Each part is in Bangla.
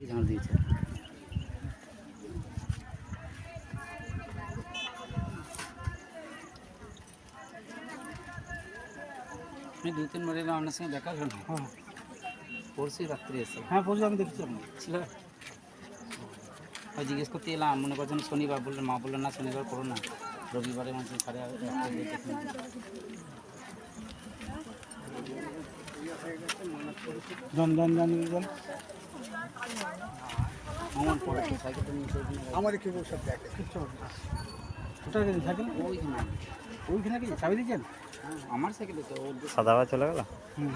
দিয়েছে। আমি দু তিনবার এলাম আপনার সঙ্গে দেখা হলো হ্যাঁ। পরশু রাত্রে এসে। হ্যাঁ পরশু আমি দেখছি আপনার ছিল? ওই জিজ্ঞেস করতে এলাম মনে করছেন শনিবার বললেন মা বললেন না শনিবার করো না। রবিবারে সাড়ে দেখুন। জন জন জন জন। আমার সব দেখে। কিচ্ছু হবে না কোথায় সাইকেল ওইখানে ওইখানে কি চাবি দিয়েছেন আমার সাইকেলে তো যে- চলে গেল? হুম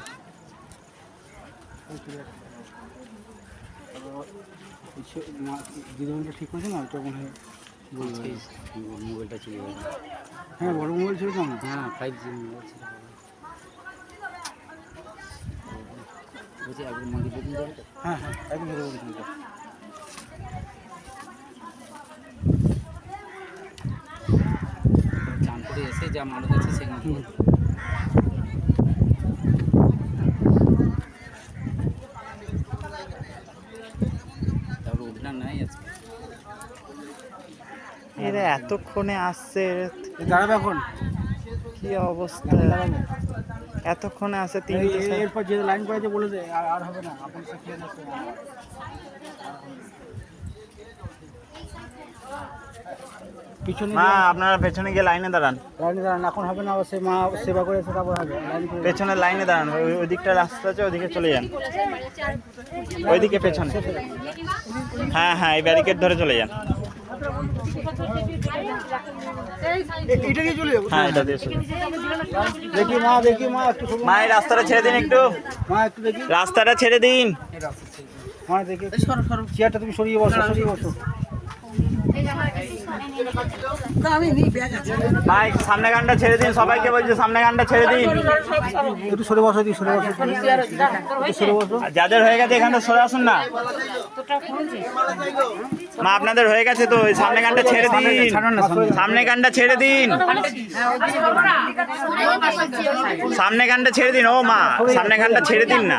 দিদিমণিটা ঠিক করেছে না? ওটা মনে হয়। মোবাইলটা চলে গেল। হ্যাঁ বড় মোবাইল ছিল তো। হ্যাঁ ফাইভ জি মোবাইল ছিল বলছি একবার মন্দির বেদিন যাবে তো হ্যাঁ হ্যাঁ একদম চান করে এসে যা মানুষ আছে সেখানে এরা এতক্ষণে আসছে দাঁড়াবে এখন? কি অবস্থা? এতক্ষণে আসে তিনটে এরপর যে লাইন করেছে বলে দে আর আর হবে না আপন সাথে আছে পিছনে মা আপনারা পেছনে গিয়ে লাইনে দাঁড়ান। লাইনে দাঁড়ান এখন হবে না সে মা সেবা করে এসে তারপর হবে। পেছনে লাইনে দাঁড়ান ওই ওই দিকটা রাস্তা আছে ওইদিকে চলে যান। ওইদিকে পেছনে। হ্যাঁ হ্যাঁ এই ব্যারিকেড ধরে চলে যান। এটা দিয়ে চলে যাব। হ্যাঁ এটা দিয়ে দেখি মা দেখি মা একটু মা এই রাস্তাটা ছেড়ে দিন একটু। মা একটু দেখি। রাস্তাটা ছেড়ে দিন। মা দেখি। চেয়ারটা তুমি সরিয়ে বসো সরিয়ে বসো। এই সামনে গানটা ছেড়ে দিন সবাইকে বলছে সামনে গানটা ছেড়ে দিন। একটু সরে বসো দি সরে বসো। সরে বসো। যাদের হয়ে গেছে এখানটা সরে আসুন না। মা আপনাদের হয়ে গেছে তো ওই সামনে গানটা ছেড়ে দিন। সামনে গানটা ছেড়ে দিন। সামনে গানটা ছেড়ে দিন ও মা সামনে গানটা ছেড়ে দিন না।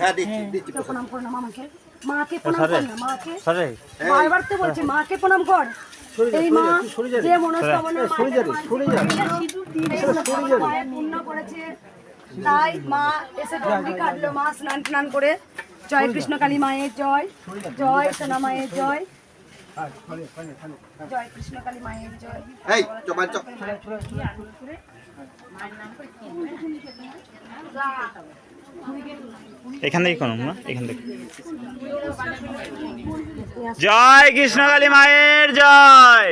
হ্যাঁ দিচ্ছি প্রণাম কর না মামাকে। মাকে প্রণাম কর না মাকে। সরে। বারবার তো বলছে মাকে প্রণাম কর। এই মা যে মনস্কামনা সরে যা রে, সরে যা। সিঁদুর দিয়ে মায়ের পূর্ণ করেছে। তাই মা এসে কাটলো মা স্নান টান করে। জয় কৃষ্ণ কালী মায়ের জয়। জয় সোনা মায়ের জয়। হ্যাঁ। জয় কৃষ্ণ কালী মায়ের জয়। এখান থেকে কোনো না এখান থেকে। জয় কৃষ্ণকালী মায়ের জয়।